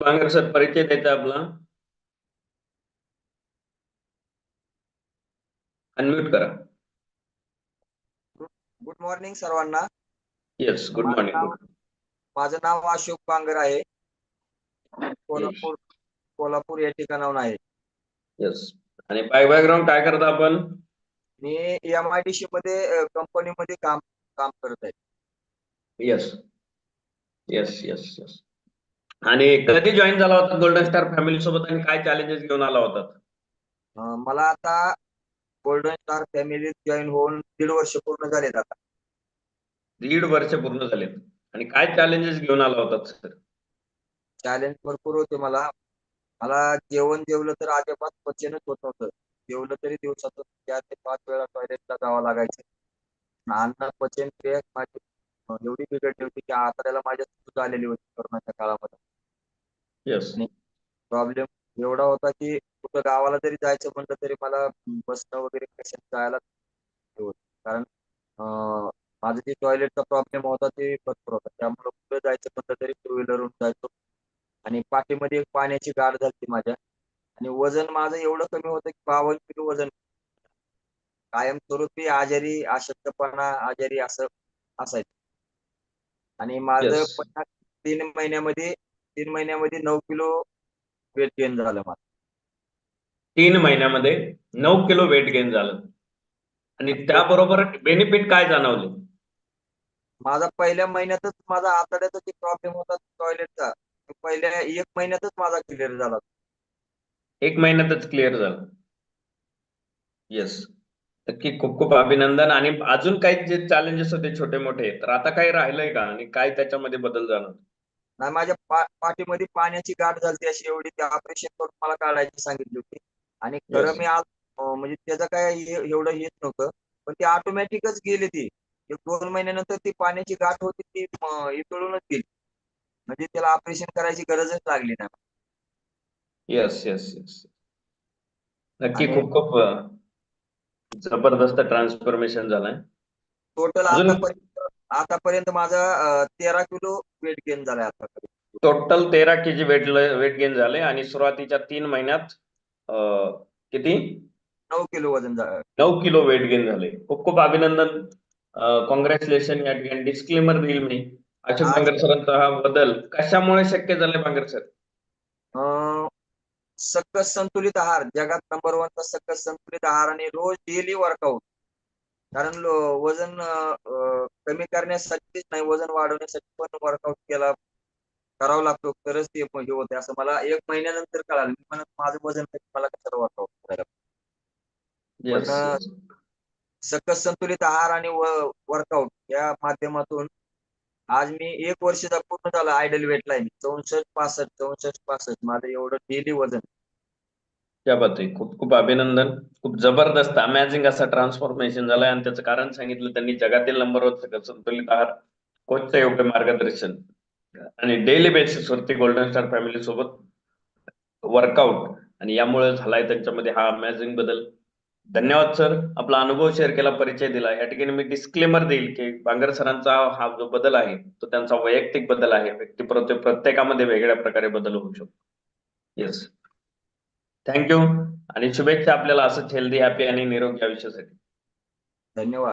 Bangar sir परिचय द्यायचा आपला अनम्यूट करा गुड मॉर्निंग सर्वांना येस गुड मॉर्निंग माझं नाव अशोक बांगर आहे कोल्हापूर कोल्हापूर या ठिकाणाहून आहे येस आणि बाय बॅकग्राऊंड काय करता आपण? मी एम आय डी सी मध्ये कंपनीमध्ये काम काम करत आहे येस येस येस येस आणि कधी जॉईन झाला होता गोल्डन स्टार फॅमिली सोबत आणि काय चॅलेंजेस घेऊन आला होता? अं, मला आता गोल्डन स्टार फॅमिलीत जॉईन होऊन दीड वर्ष पूर्ण झालेत आता. दीड वर्ष पूर्ण झालेत. आणि काय चॅलेंजेस घेऊन आला होता सर चॅलेंज भरपूर होते मला. मला जेवण जेवलं तर अजिबात पचनच होत नव्हतं. जेवलं तरी दिवसातून चार ते पाच वेळा टॉयलेटला जावं लागायचं. अन्न पचन क्रिया माझी अं, एवढी बिघडली होती की आतड्याला माझ्या सूज आलेली होती कोरोनाच्या काळामध्ये. येस प्रॉब्लेम एवढा होता की कुठं गावाला जरी जायचं म्हणलं तरी मला बसणं वगैरे कशात जायला होतं. कारण अं, माझं जे टॉयलेटचा प्रॉब्लेम होता ते भरपूर होता. त्यामुळे कुठं जायचं म्हणलं तरी टू व्हीलरवरून जायचो. आणि पाठीमध्ये एक पाण्याची गाठ झाली माझ्या. आणि वजन माझं एवढं कमी होतं की बावन्न किलो वजन. कायमस्वरूपी आजारी अशक्तपणा आजारी असं असायचं. आणि माझं. पुन्हा तीन महिन्यामध्ये तीन महिन्यामध्ये नऊ किलो वेट गेन झालं माझं तीन महिन्यामध्ये नऊ किलो वेट गेन झालं. आणि त्याबरोबर बेनिफिट काय जाणवले? माझा पहिल्या महिन्यातच माझा आतड्याचा जे प्रॉब्लेम होता टॉयलेटचा पहिल्या एक महिन्यातच माझा क्लिअर झाला. एक महिन्यातच क्लिअर झालं. येस नक्की खूप खूप अभिनंदन. आणि अजून काही जे चॅलेंजेस होते छोटे मोठे तर आता काही राहिलंय का? आणि काय त्याच्यामध्ये बदल जाणवतो नाही माझ्या पा पाठीमध्ये पाण्याची गाठ झाली अशी एवढी ते ऑपरेशन करून मला काढायची सांगितली होती. आणि खरं. मी आज म्हणजे त्याचं काय एवढं येत नव्हतं पण ती ऑटोमॅटिकच गेली ती. एक दोन महिन्यानंतर ती पाण्याची गाठ होती ती अं, इतळूनच गेली. म्हणजे त्याला ऑपरेशन करायची गरजच लागली नाही. येस येस येस नक्की खूप खूप जबरदस्त ट्रान्सफॉर्मेशन झालंय. टोटल आतापर्यंत आतापर्यंत माझा तेरा किलो वेट गेन झालाय आतापर्यंत टोटल तेरा K G weight weight gain झाले आणि सुरुवातीच्या तीन महिन्यात किती? नऊ किलो वजन झालं नऊ किलो वेट गेन झाले. खूप खूप अभिनंदन. कॉंग्रॅच्युलेशन या ठिकाणी डिस्क्लेमर देईल मी. अशोक बांगर सरांचा हा बदल कशामुळे शक्य झालाय बांगर सर? सकस संतुलित आहार. जगात नंबर वनचा सकस संतुलित आहार आणि रोज डेली वर्कआउट कारण लो- वजन कमी करण्यासाठीच नाही वजन वाढवण्यासाठी पण वर्कआउट केला करावा लागतो तरच ते हे होते असं मला एक महिन्यानंतर कळालं. मी म्हणत माझं वजन मला कशाला वर्कआउट करायला सकस संतुलित आहार आणि वर्कआउट या माध्यमातून आज मी एक वर्षाचा पूर्ण झाला आयडल वेटला आहे चौसष्ट पासष्ट चौसष्ट पासष्ट. माझं एवढं डेली वजन. क्या बात आहे खूप खूप अभिनंदन. खूप जबरदस्त अमॅझिंग असा ट्रान्सफॉर्मेशन झालाय आणि त्याचं कारण सांगितलं त्यांनी. जगातील नंबरवर संतुलित आहार कोचचं योग्य मार्गदर्शन? आणि डेली बेसिस वरती गोल्डन स्टार फॅमिली सोबत वर्कआउट आणि यामुळे झालाय त्यांच्यामध्ये हा अमॅझिंग बदल. धन्यवाद सर आपला अनुभव शेअर केला परिचय दिला. या ठिकाणी मी डिस्क्लेमर देईल की बांगर सरांचा हा जो बदल आहे तो त्यांचा वैयक्तिक बदल आहे. व्यक्ती प्रत्येकामध्ये वेगळ्या प्रकारे बदल होऊ शकतो. येस थँक्यू आणि शुभेच्छा आपल्याला असंच हेल्दी हॅपी आणि निरोगी आयुष्यासाठी. धन्यवाद.